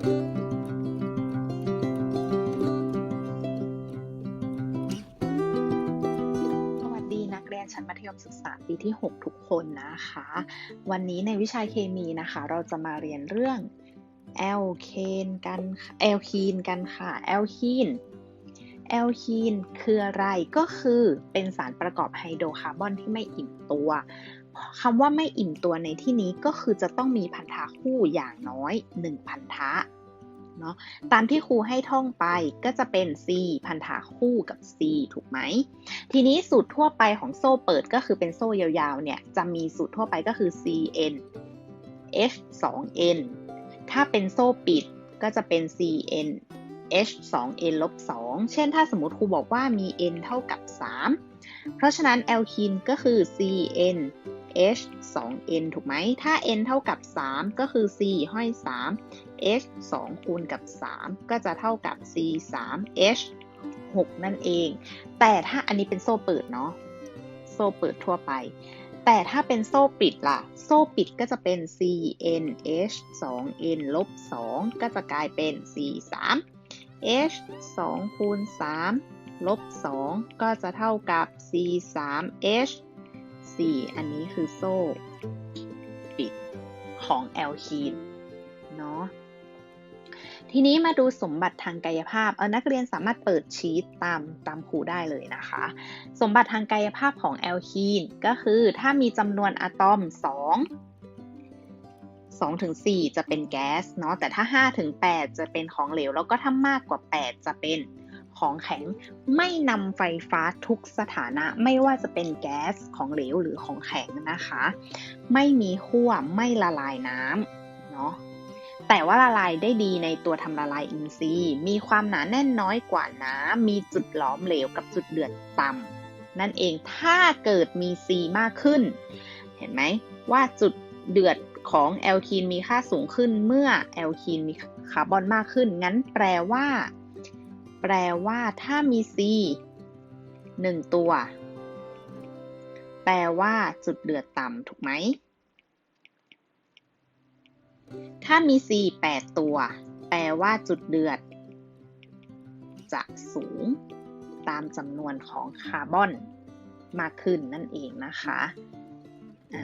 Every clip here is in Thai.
สวัสดีนักเรียนชั้นมัธยมศึกษาปีที่ 6 ทุกคนนะคะ วันนี้ในวิชาเคมีนะคะ เราจะมาเรียนเรื่องแอลเคนกันแอลคีนกันค่ะแอลคีนแอลคีนคืออะไรก็คือเป็นสารประกอบไฮโดรคาร์บอนที่ไม่อิ่มตัว คำว่าไม่อิ่มตัวในที่นี้ก็คือจะต้องมีพันธะคู่อย่างน้อย 1 พันธะเนาะตามที่ครูให้ท่องไปก็จะเป็น C พันธะคู่กับ C ถูกไหม ทีนี้สูตรทั่วไปของโซ่เปิดก็คือเป็นโซ่ยาวๆ เนี่ย จะมีสูตรทั่วไปก็คือ Cn H 2 N ถ้าเป็นโซ่ปิดก็จะเป็น Cn H 2 N ลบ2เช่นถ้าสมมติครูบอกว่ามี N เท่ากับ 3 เพราะฉะนั้นแอลคีนก็คือ Cn H 2 N ถูกไหม ถ้า N เท่ากับ 3 ก็คือ C ห้อย 3 H 2คูณกับ 3 ก็จะเท่ากับ C 3 H 6 นั่นเอง แต่ถ้าอันนี้เป็นโซ่เปิดเนาะ โซ่เปิดทั่วไป แต่ถ้าเป็นโซ่ปิดล่ะ โซ่ปิดก็จะเป็น CN H 2 N ลบ 2 ก็จะกลายเป็น C 3 H 2คูณ3ลบ 2 ก็จะเท่ากับ C 3 H 4อันนี้คือโซ่ปิดของแอลคีนเนาะทีนี้มาดูสมบัติทางกายภาพ เออนักเรียนสามารถเปิดชีตตามตามครูได้เลยนะคะ สมบัติทางกายภาพของแอลคีนก็คือถ้ามีจำนวนอะตอม 2 2ถึง4จะเป็นแก๊สเนาะแต่ถ้า5ถึง8จะเป็นของเหลว แล้วก็ถ้ามากกว่า 8 จะเป็น ของแข็ง ไม่นำไฟฟ้าทุกสถานะ ไม่ว่าจะเป็นแก๊สของเหลวหรือของแข็งนะคะ ไม่มีขั้วไม่ละลายน้ำเนาะแต่ว่าละลายได้ดีในตัวทำละลายอินทรีย์ มีความหนาแน่นน้อยกว่าน้ำมีจุดหลอมเหลวกับจุดเดือดต่ำนั่นเองถ้าเกิดมี C มากขึ้น เห็นไหมว่าจุดเดือดของแอลคีนมีค่าสูงขึ้นเมื่อแอลคีนมีคาร์บอนมากขึ้น งั้นแปลว่า แปลว่าถ้ามี C 1 ตัว แปลว่าจุดเดือดต่ำถูกไหม ถ้ามี C 8 ตัว แปลว่าจุดเดือด จะสูงตามจำนวนของคาร์บอนมากขึ้นนั่นเองนะคะอ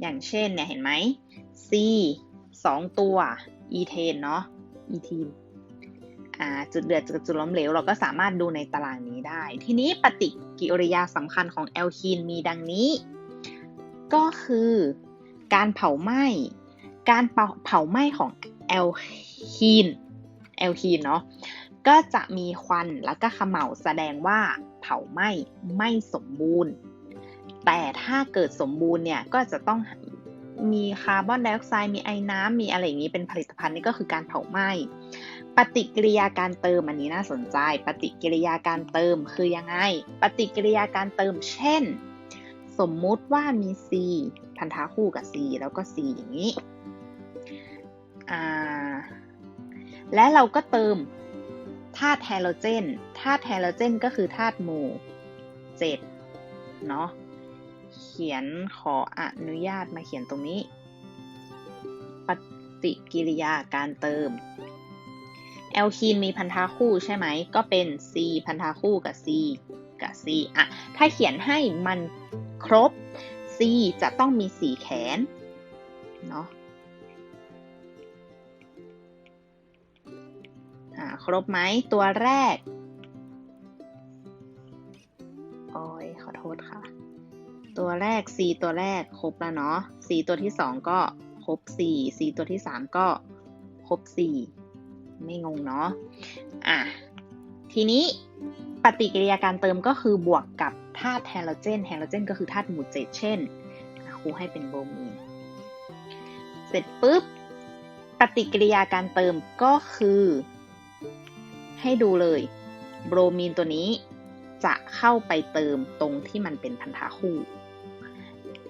อย่างเช่นเนี่ยเห็นไหม C 2 ตัว อีเทนเนาะ อีทีน จุดเดือดจุดล้มเหลว เราก็สามารถดูในตารางนี้ได้ ทีนี้ปฏิกิริยาสำคัญของแอลคีนมีดังนี้ ก็คือการเผาไหม้ การเผาไหม้ของแอลคีนแอลคีนเนาะก็จะมีควันแล้วก็ขม่าแสดงว่าเผาไหม้ไม่สมบูรณ์ แต่ถ้าเกิดสมบูรณ์เนี่ยก็จะต้องมีคาร์บอนไดออกไซด์มีไอ้น้ำมีอะไรอย่างนี้เป็นผลิตภัณฑ์นี่ก็คือการเผาไหม้ ปฏิกิริยาการเติมอันนี้น่าสนใจ ปฏิกิริยาการเติมคือยังไง ปฏิกิริยาการเติม เช่น สมมุติว่ามี C พันธะคู่กับ C แล้วก็ C อย่างนี้ และเราก็เติมธาตุไฮโดรเจน ธาตุไฮโดรเจนก็คือธาตุโมเจ็ดเนาะ เขียนขออนุญาตมาเขียนตรงนี้ ปฏิกิริยาการเติม แอลคีนมีพันธะคู่ใช่ไหม ก็เป็น C พันธะคู่กับ C กับ C อะ ถ้าเขียนให้มันครบ C จะต้องมีสีแขน เนาะครบไหม ตัวแรก โอ้ย ขอโทษค่ะ ตัวแรก C ตัวแรกครบแล้วเนาะ C ตัวที่2ก็ครบ 4 C ตัวที่3ก็ครบ 4 ไม่งงเนาะอะทีนี้ปฏิกิริยาการเติมก็คือบวกกับธาตุไฮโดรเจนไฮโดรเจนก็คือธาตุหมู่เจ็ดเช่นครูให้เป็นโบรมีนเสร็จปุ๊บปฏิกิริยาการเติมก็คือ ให้ดูเลยโบรมีนตัวนี้จะเข้าไปเติมตรงที่มันเป็นพันธะคู่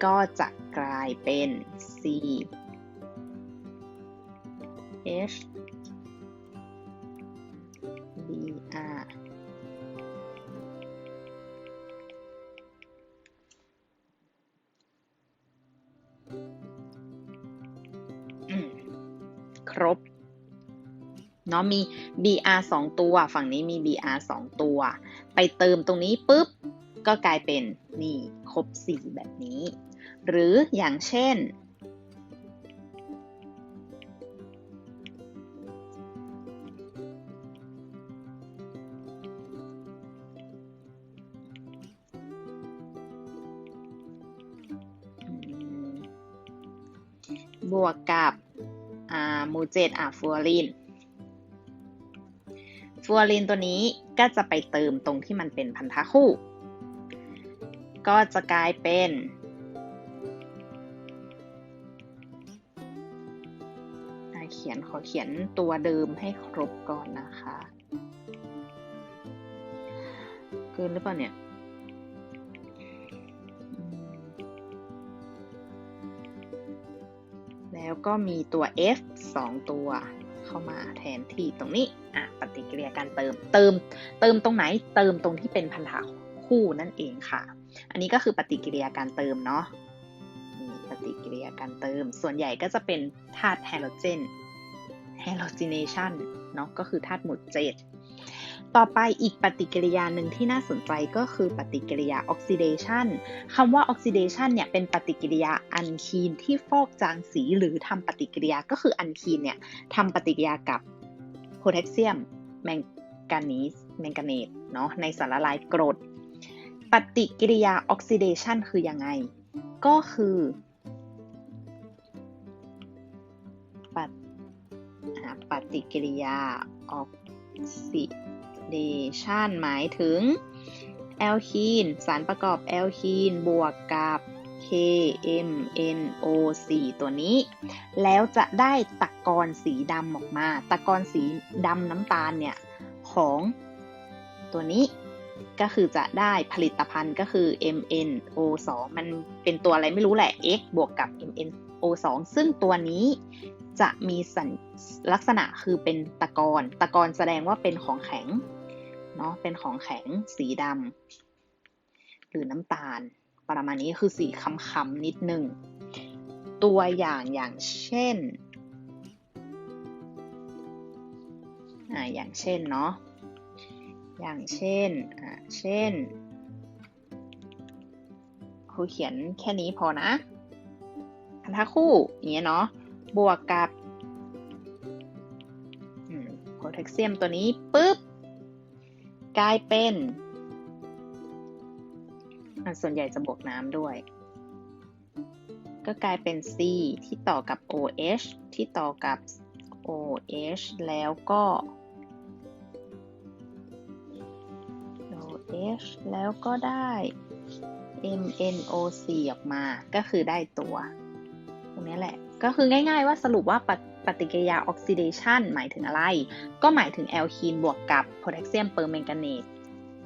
ก็จะกลายเป็น C H B R ครบเนาะมี br 2 ตัว ฝั่งนี้มี br 2 ตัว ไปเติมตรงนี้ปุ๊บ ก็กลายเป็นนี่ครบ 4 แบบนี้ หรืออย่างเช่น 7อะฟัวรินฟัวรินตัวนี้ก็จะไปเติมตรงที่มันเป็นพันธะคู่ ก็จะกลายเป็นเขียนขอเขียนตัวเดิมให้ครบก่อนนะคะ เกินหรือเปล่าเนี่ย แล้วก็มีตัว f 2 ตัวเข้ามาแทนที่ตรงนี้อะปฏิกิริยาการเติม เติม เติมตรงไหน เติมตรงที่เป็นพันธะคู่นั่นเองค่ะ อันนี้ก็คือปฏิกิริยาการเติมเนาะปฏิกิริยาการเติม ส่วนใหญ่ก็จะเป็นธาตุไฮโดรเจนไฮโดรเจเนชันเนาะก็คือธาตุหมุดเจ็ด ต่อไปอีกปฏิกิริยาหนึ่งที่น่าสนใจก็คือปฏิกิริยาออกซิเดชันคำว่าออกซิเดชันเนี่ยเป็นปฏิกิริยาอันคีนที่ฟอกจางสีหรือทำปฏิกิริยาก็คืออันคีนเนี่ยทำปฏิกิริยากับโพแทสเซียมแมงกานีสแมงกาเนตเนาะในสารละลายกรด ปฏิกิริยาออกซิเดชันคือยังไง ก็คือปฏิกิริยาออกซิ เดชันหมายถึงแอลคีนสารประกอบแอลคีนบวกกับ KMNO4 ตัวนี้ แล้วจะได้ตะกอนสีดำออกมา ตะกอนสีดำน้ำตาลเนี่ย ของตัวนี้ก็คือจะได้ผลิตภัณฑ์ก็คือ MNO2 มันเป็นตัวอะไรไม่รู้แหละ X บวกกับ MNO2 ซึ่งตัวนี้จะมีลักษณะคือเป็นตะกอนตะกอนแสดงว่าเป็นของแข็ง เนาะเป็นของแข็งสีดำหรือน้ำตาล ประมาณนี้คือสีคำๆนิดหนึ่งตัวอย่างอย่างเช่นอ่าอย่างเช่นเนาะอย่างเช่นอ่าเช่นครูเขียนแค่นี้พอนะพันธะคู่อย่างเงี้ยเนาะบวกกับโพแทสเซียมตัวนี้ปุ๊บ กลายเป็นส่วนใหญ่จะบวกน้ำด้วย ก็กลายเป็น C ที่ต่อกับ OH ที่ต่อกับ OH แล้วก็ OH แล้วก็ได้ MnO4 ออกมา ก็คือได้ตัว ตรงนี้แหละ ก็คือง่ายๆว่าสรุปว่าป ปฏิกิริยาออกซิเดชันหมายถึงอะไร ก็หมายถึงแอลคีนบวกกับโพแทสเซียมเปอร์แมงกาเนต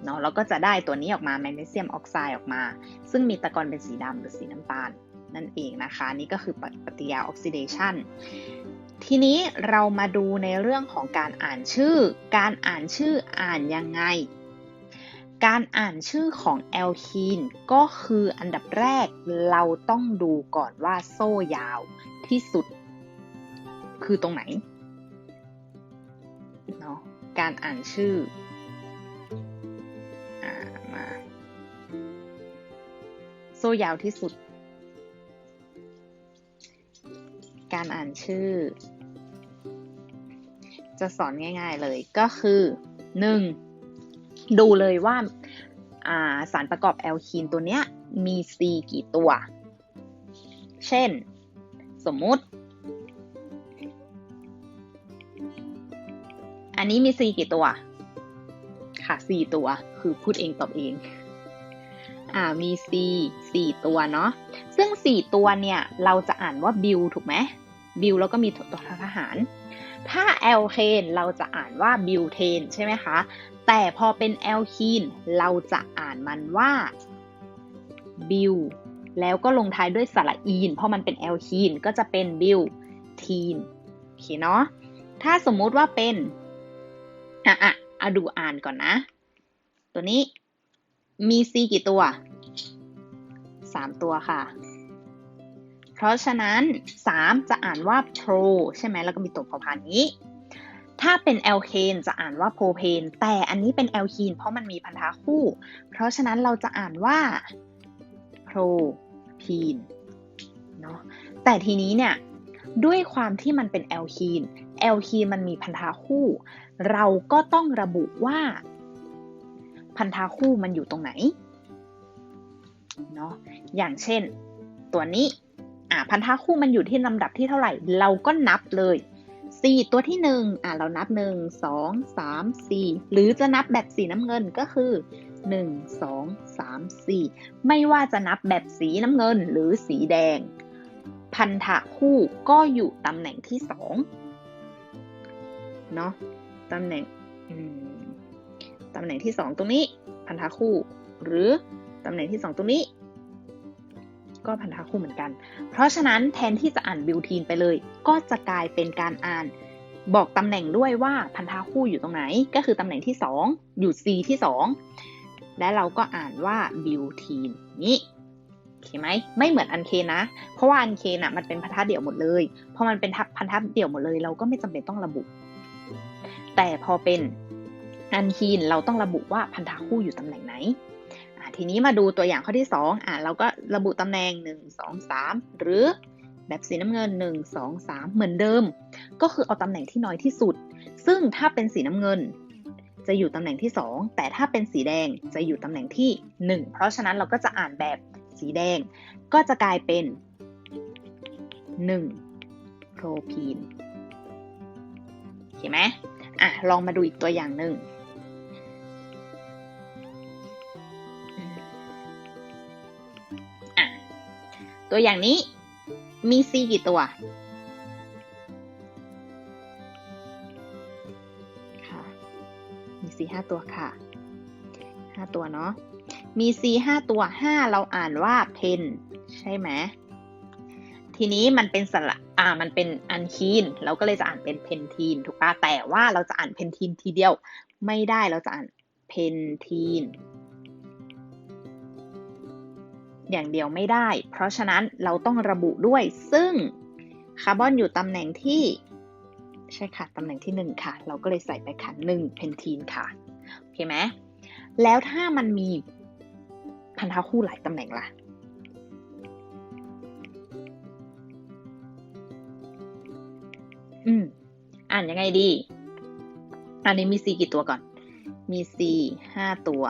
เนาะแล้วก็จะได้ตัวนี้ออกมาแมกนีเซียมออกไซด์ออกมา ซึ่งมีตะกอนเป็นสีดำหรือสีน้ำตาล นั่นเองนะคะ นี่ก็คือปฏิกิริยาออกซิเดชันทีนี้เรามาดูในเรื่องของการอ่านชื่อ การอ่านชื่ออ่านยังไง การอ่านชื่อของแอลคีนก็คืออันดับแรกเราต้องดูก่อนว่าโซ่ยาวที่สุด คือตรงไหนเนาะการอ่านชื่ออมา โซ่ยาวที่สุด การอ่านชื่อ จะสอนง่ายๆเลยก็คือ 1. ดูเลยว่าสารประกอบแอลคีนตัวเนี้ยมี C กี่ตัว เช่น สมมุติ อันนี้มี C กี่ตัว ค่ะ4ตัว คือพูดเองตอบเอง อ่า มี C 4ตัวเนาะ ซึ่ง 4 ตัวเนี่ย เราจะอ่านว่าบิลถูกไหมบิลแล้วก็มีตัวทหาร ถ้าแอลเคนเราจะอ่านว่าบิลเทนใช่ไหมคะ แต่พอเป็นแอลคีนเราจะอ่านมันว่าบิลแล้วก็ลงท้ายด้วยสระอีน เพราะมันเป็นแอลคีนก็จะเป็นบิลทีนโอเคเนาะ ถ้าสมมุติว่าเป็น อะอะเอาดูอ่านก่อนนะ ตัวนี้มี C กี่ตัว 3 ตัวค่ะ เพราะฉะนั้น 3 จะอ่านว่า pro ใช่ไหมแล้วก็มีตัวพอพานนี้ ถ้าเป็นแอลเคนจะอ่านว่าโพเพนแต่อันนี้เป็นแอลคีนเพราะมันมีพันธะคู่ เพราะฉะนั้นเราจะอ่านว่าโพรพีนเนาะแต่ทีนี้เนี่ยด้วยความที่มันเป็นแอลคีนแอลคีนมันมีพันธะคู่ เราก็ต้องระบุว่าพันธะคู่มันอยู่ตรงไหนเนาะอย่างเช่น ตัวนี้อ่าพันธะคู่มันอยู่ที่ลำดับที่เท่าไหร่ เราก็นับเลยสี่ตัวที่หนึ่งอะเรานับหนึ่งสองสามสี่หรือจะนับแบบสีน้ำเงินก็คือหนึ่งสองสามสี่ไม่ว่าจะนับแบบสีน้ำเงินหรือสีแดง พันธะคู่ก็อยู่ตำแหน่งที่สองเนาะ ตำแหน่งตำแหน่งที่สองตรงนี้พันธะคู่ หรือตำแหน่งที่สองตรงนี้ ก็พันธะคู่เหมือนกัน เพราะฉะนั้นแทนที่จะอ่านบิวทีนไปเลย ก็จะกลายเป็นการอ่านบอกตำแหน่งด้วยว่าพันธะคู่อยู่ตรงไหน ก็คือตำแหน่งที่ 2 อยู่ C ที่ 2 และเราก็อ่านว่าบิวทีนนี้โอเคไหมไม่เหมือนอันเคนนะเพราะว่าอันเคนอะมันเป็นพันธะเดี่ยวหมดเลยพอมันเป็นพันธะเดี่ยวหมดเลย เราก็ไม่จำเป็นต้องระบุ แต่พอเป็นอันคีนเราต้องระบุว่าพันธะคู่อยู่ตำแหน่งไหน ทีนี้มาดูตัวอย่างข้อที่ 2อ่าเราก็ระบุตำแหน่ง 1 2 3 หรือแบบสีน้ำเงิน 1 2 3 เหมือนเดิม ก็คือเอาตำแหน่งที่น้อยที่สุด ซึ่งถ้าเป็นสีน้ำเงิน จะอยู่ตำแหน่งที่ 2 แต่ถ้าเป็นสีแดงจะอยู่ตำแหน่งที่ 1 เพราะฉะนั้นเราก็จะอ่านแบบสีแดง ก็จะกลายเป็น 1 โพรพีนเห็นไหม อะลองมาดูอีกตัวอย่างหนึ่งตัวอย่างนี้มี C กี่ตัวค่ะมี C ห้าตัวค่ะห้าตัวเนาะมี C ห้าตัวห้าเราอ่านว่าเพนใช่ไหม ทีนี้มันเป็นสระอ่ามันเป็นอันคีนเราก็เลยจะอ่านเป็นเพนทีนถูกปะแต่ว่าเราจะอ่านเพนทีนทีเดียว ไม่ได้เราจะอ่านเพนทีนอย่างเดียวไม่ได้ เพราะฉะนั้นเราต้องระบุด้วย ซึ่งคาร์บอนอยู่ตำแหน่งที่ใช่ค่ะ ตำแหน่งที่ 1 ค่ะ เราก็เลยใส่ไปค่ะ1เพนทีนค่ะ โอเคไหมแล้วถ้ามันมีพันธะคู่หลายตำแหน่งล่ะ อืม อ่านยังไงดี อันนี้มี C กี่ตัวก่อน มี C 5ตัว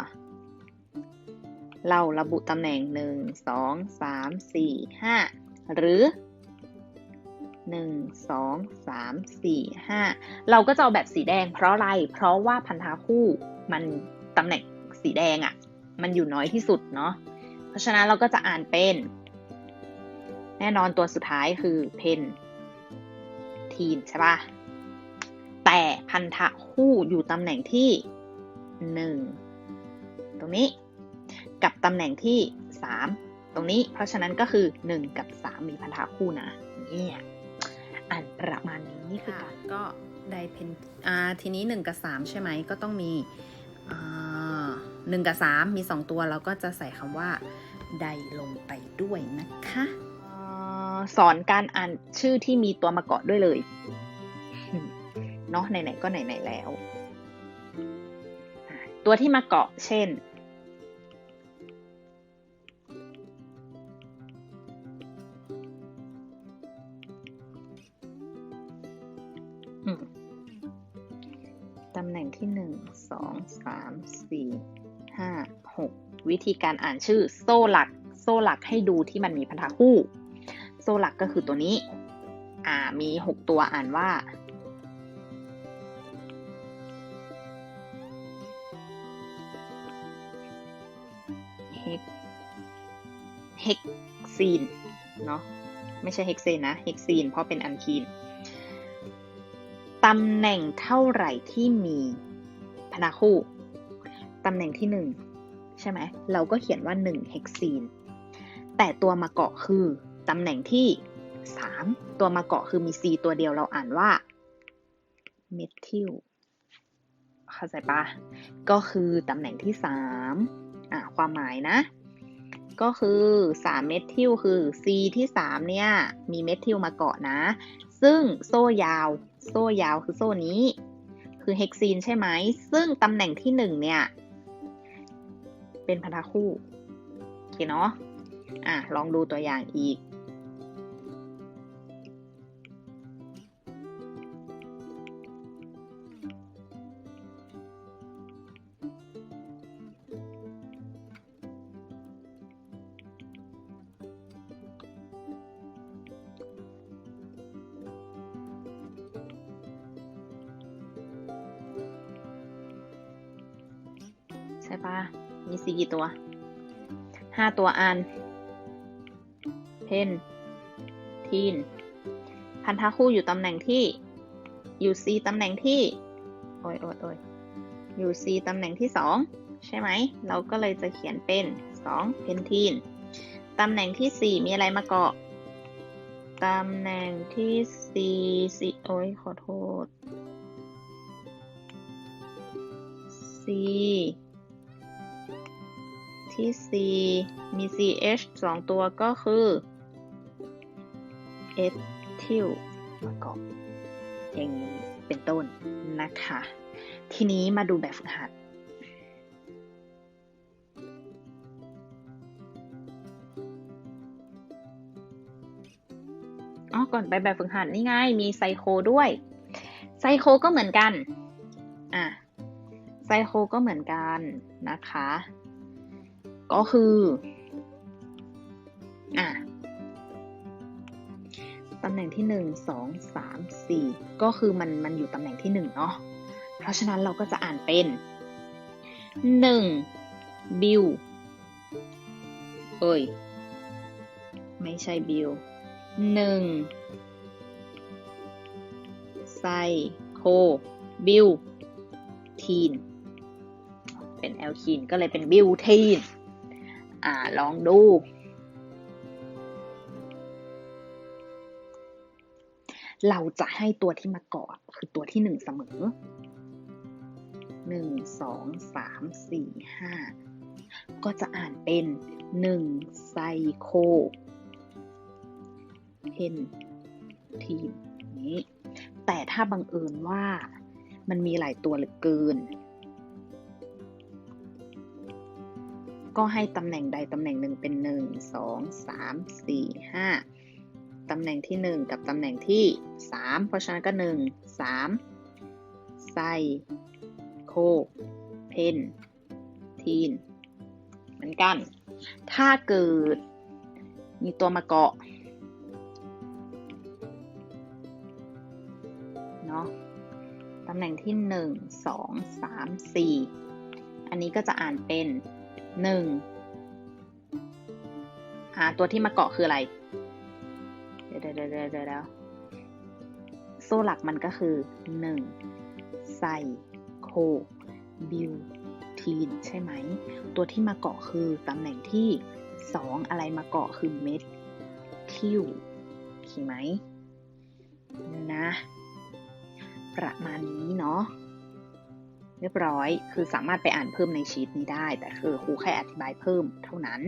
เราระบุตำแหน่ง1 2 3 4 5หรือ1 2 3 4 5เราก็จะเอาแบบสีแดงเพราะอะไร เพราะว่าพันธะคู่มันตำแหน่งสีแดงอะ่ะ มันอยู่น้อยที่สุดเนาะ เพราะฉะนั้นเราก็จะอ่านเป็น แน่นอนตัวสุดท้ายคือเพน ใช่ปะแต่พันธะคู่อยู่ตำแหน่งที่ 1 ตรงนี้ กับตำแหน่งที่ 3 ตรงนี้ เพราะฉะนั้นก็คือ 1 กับ 3 มีพันธะคู่นะเนี่ยอ่านประมาณนี้นี่คือการก็ไดเพนอ่าทีนี้ 1 กับ 3 ใช่ไหมก็ต้องมีอ่าหนึ่งกับสามมีสองตัวเราก็จะใส่คำว่า ไดลงไปด้วยนะคะ สอนการอ่านชื่อที่มีตัวมาเกาะด้วยเลยเนาะไหนๆก็ไหนๆแล้ว ตัวที่มาเกาะเช่น ตำแหน่งที่หนึ่งสองสามสี่ห้าหกวิธีการอ่านชื่อโซ่หลัก โซ่หลักให้ดูที่มันมีพันธะคู่ หลักก็คือตัวนี้ อ่า มีหกตัวอ่านว่า เฮกเฮกซีน เนาะ ไม่ใช่เฮกเซนนะ เฮกซีน เพราะเป็นอันคีน ตำแหน่งเท่าไหร่ที่มีพนาคู่ ตำแหน่งที่ 1 ใช่ไหม เราก็เขียนว่า 1 เฮกซีน แต่ตัวมาเกาะคือ ตำแหน่งที่ 3 ตัวมาเกาะคือมี C ตัวเดียวเราอ่านว่าเมทิลเข้าใจปะก็คือตำแหน่งที่ 3 อะความหมายนะ ก็คือ3เมทิลคือ C ที่ 3 เนี่ย มีเมทิลมาเกาะนะ ซึ่งโซ่ยาว โซ่ยาวคือโซ่นี้ คือเฮกซีนใช่ไหม ซึ่งตำแหน่งที่หนึ่งเนี่ย เป็นพันธะคู่โอเคเนาะอะลองดูตัวอย่างอีก ใช่ปะมีสี่กี่ตัวห้าตัวอัน เพนทีน พันธะคู่อยู่ตำแหน่งที่อยู่ C ตำแหน่งที่ โอ้ยโอ้ยโอ้ยอยู่ C ตำแหน่งที่สองใช่ไหม เราก็เลยจะเขียนเป็นสองเพนทีน ตำแหน่งที่สี่มีอะไรมาเกาะ ตำแหน่งที่สี่สิโอ้ยขอโทษ C ที่ C มี CH สองตัวก็คือเอทิลมาเกาะอย่างนี้เป็นต้นนะคะ ทีนี้มาดูแบบฝึกหัด อ๋อ ก่อนไปแบบฝึกหัดนี่ไง มีไซโคด้วย ไซโคก็เหมือนกัน อะ ไซโคก็เหมือนกันนะคะ ก็คืออะตำแหน่งที่หนึ่งสองสามสี่ก็คือมันมันอยู่ตำแหน่งที่หนึ่งเนาะ เพราะฉะนั้นเราก็จะอ่านเป็นหนึ่งบิลเอ้ย ไม่ใช่บิลหนึ่งไซโคบิลทีน เป็นแอลคีนก็เลยเป็นบิลทีน อ่าลองดู เราจะให้ตัวที่มาเกาะคือตัวที่หนึ่งเสมอหนึ่งสองสามสี่ห้าก็จะอ่านเป็นหนึ่งไซโคเพนทีนนี้แต่ถ้าบังเอิญว่ามันมีหลายตัวเหลือเกิน ก็ให้ตำแหน่งใดตำแหน่งหนึ่งเป็นหนึ่งสองสามสี่ห้าตำแหน่งที่หนึ่งกับตำแหน่งที่สามเพราะฉะนั้นก็หนึ่งสามไซ โค เพน ทีน เหมือนกัน ถ้าเกิดมีตัวมาเกาะเนาะตำแหน่งที่หนึ่งสองสามสี่อันนี้ก็จะอ่านเป็น หนึ่งอ่าตัวที่มาเกาะคืออะไร เดี๋ยวเดี๋ยวเดี๋ยวเดี๋ยวโซ่หลักมันก็คือหนึ่งไซโคบิวทีนใช่ไหม ตัวที่มาเกาะคือตำแหน่งที่สองอะไรมาเกาะคือเมททิวโอเคไหมนะ ประมาณนี้เนาะ เรียบร้อย คือสามารถไปอ่านเพิ่มในชีตนี้ได้ แต่คือครูแค่อธิบายเพิ่มเท่านั้น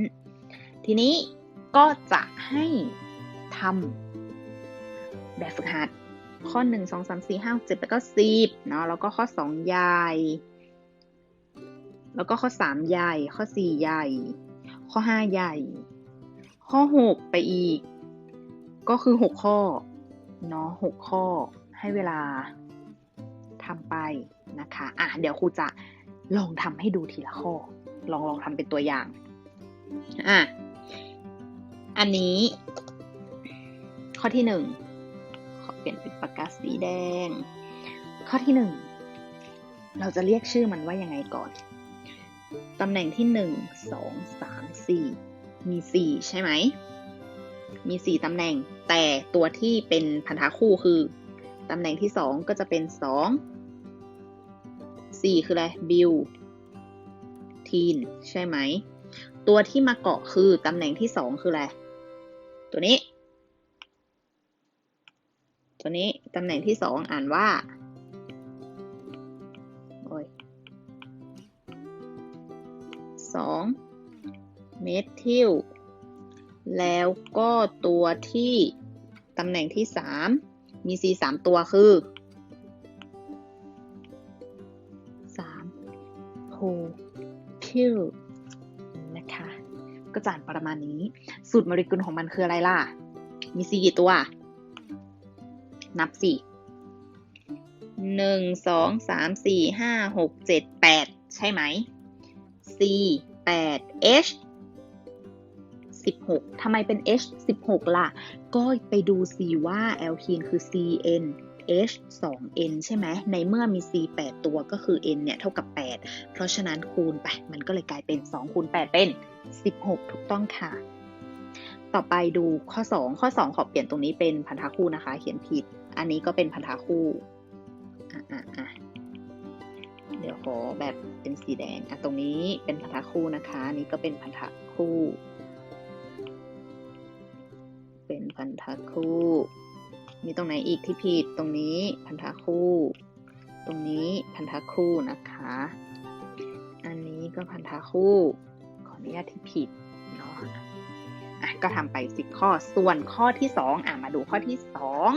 ทีนี้ก็จะให้ทำแบบฝึกหัด ข้อ 1 2 3 4 5 7แล้วก็10เนาะ แล้วก็ข้อ 2 ใหญ่ แล้วก็ข้อ 3 ใหญ่ ข้อ 4 ใหญ่ ข้อ 5 ใหญ่ ข้อ 6 ไปอีก ก็คือ 6 ข้อ เนาะ6ข้อ ให้เวลาทำไป นะคะอะเดี๋ยวครูจะลองทำให้ดูทีละข้อ ลองลองทำเป็นตัวอย่างอะอันนี้ ข้อที่หนึ่งขอเปลี่ยนเป็นปากกาสีแดง ข้อที่หนึ่งเราจะเรียกชื่อมันว่ายังไงก่อนตำแหน่งที่หนึ่งสองสามสี่มีสี่ใช่ไหม มีสี่ตำแหน่ง แต่ตัวที่เป็นพันธะคู่คือ ตำแหน่งที่สองก็จะเป็นสอง สี่คืออะไรบิลทีนใช่ไหม ตัวที่มาเกาะคือตำแหน่งที่สองคืออะไร ตัวนี้ ตัวนี้ตำแหน่งที่สองอ่านว่าโอ้ยสองเมทิลแล้วก็ตัวที่ตำแหน่งที่สามมี C สามตัวคือ pill นะคะ ก็จะอ่านประมาณนี้ สูตรโมเลกุลของมันคืออะไรล่ะ มีสี่กี่ตัว นับสี่หนึ่งสองสามสี่ห้าหกเจ็ดแปดใช่ไหม C แปด H สิบหกทำไมเป็น H สิบหกล่ะ ก็ไปดู C ว่าแอลคีนคือ CN H 2 N ใช่ไหมในเมื่อมี C 8 ตัวก็คือ N เนี่ยเท่ากับ 8 เพราะฉะนั้นคูณไป มันก็เลยกลายเป็น 2 คูณ 8 เป็น 16 ถูกต้องค่ะ ต่อไปดูข้อ 2 ข้อ 2 ขอเปลี่ยนตรงนี้เป็นพันธะคู่นะคะ เขียนผิด อันนี้ก็เป็นพันธะคู่อะอะอะเดี๋ยวขอแบบเป็นสีแดงอะตรงนี้เป็นพันธะคู่นะคะอันนี้ก็เป็นพันธะคู่ เป็นพันธะคู่ มีตรงไหนอีกที่ผิดตรงนี้พันธะคู่ ตรงนี้พันธะคู่นะคะ อันนี้ก็พันธะคู่ขออนุญาตที่ผิดเนาะอะก็ทำไปสิข้อส่วนข้อที่สองอะมาดูข้อที่สอง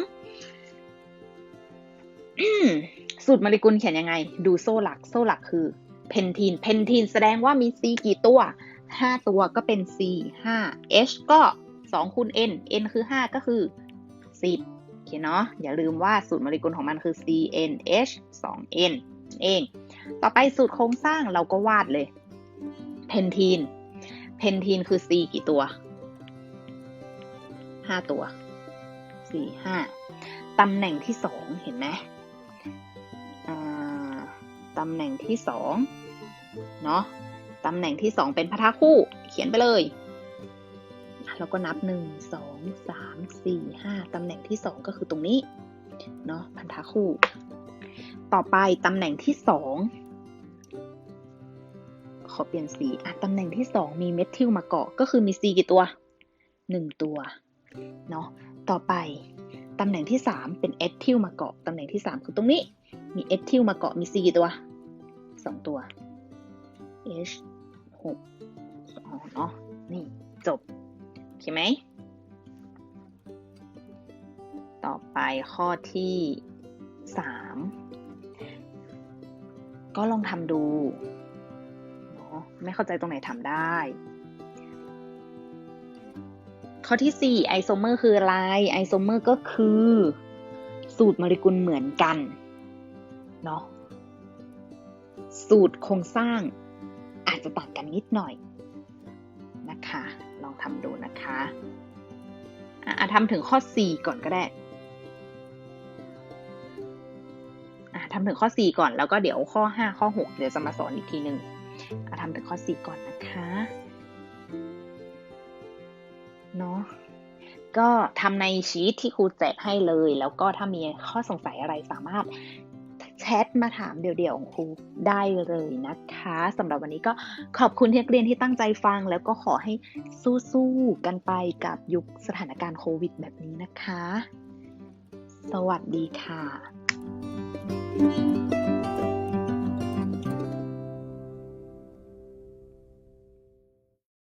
สูตรโมเลกุลเขียนยังไง ดูโซ่หลักโซ่หลักคือเพนทีนเพนทีนแสดงว่ามี C กี่ตัว 5 ตัวก็เป็น C 5 H ก็2คูณ N N คือ 5 ก็คือ 10 เคเนาะอย่าลืมว่าสูตรโมเลกุลของมันคือ CNH 2N เอง ต่อไปสูตรโครงสร้างเราก็วาดเลย เพนทีน เพนทีนคือ C กี่ตัว 5 ตัว 4 5 ตำแหน่งที่ 2 เห็นไหมตำแหน่งที่ 2 เนาะตำแหน่งที่ 2 เป็นพะทะคู่ เขียนไปเลย แล้วก็นับ 1 2 3 4 5ตำแหน่งที่ 2 ก็คือตรงนี้เนาะพันธะคู่ ต่อไปตำแหน่งที่ 2 ขอเปลี่ยนสีอะตำแหน่งที่ 2 มีเมทิลมาเกาะก็คือมี C กี่ตัว 1 ตัวเนาะต่อไปตำแหน่งที่ 3 เป็นเอทิลมาเกาะตำแหน่งที่ 3 คือตรงนี้มีเอทิลมาเกาะมี C กี่ตัว 2 ตัว H 6อ๋อเนาะนี่จบ เคไหม ต่อไปข้อที่สามก็ลองทำดูเนาะไม่เข้าใจตรงไหนทำได้ ข้อที่สี่ไอโซเมอร์คืออะไร ไอโซเมอร์ก็คือ สูตรโมเลกุลเหมือนกัน เนาะสูตรโครงสร้างอาจจะต่างกันนิดหน่อยนะคะ องทำดูนะคะอะทำถึงข้อ 4 ก่อนก็ได้อะทำถึงข้อ 4 ก่อนแล้วก็เดี๋ยวข้อ 5 ข้อ 6 เดี๋ยวจะมาสอนอีกทีหนึ่งอะทำถึงข้อ 4 ก่อนนะคะเนาะก็ทำในชีตที่ครูแจกให้เลย แล้วก็ถ้ามีข้อสงสัยอะไรสามารถ ทมาถามเดี่ยวๆของครูได้เลยนะคะสำหรับวันนี้ก็ขอบคุณที่นักเรียนที่ตั้งใจฟัง แล้วก็ขอให้สู้ๆกันไปกับยุคสถานการณ์โควิดแบบนี้นะคะ สวัสดีค่ะ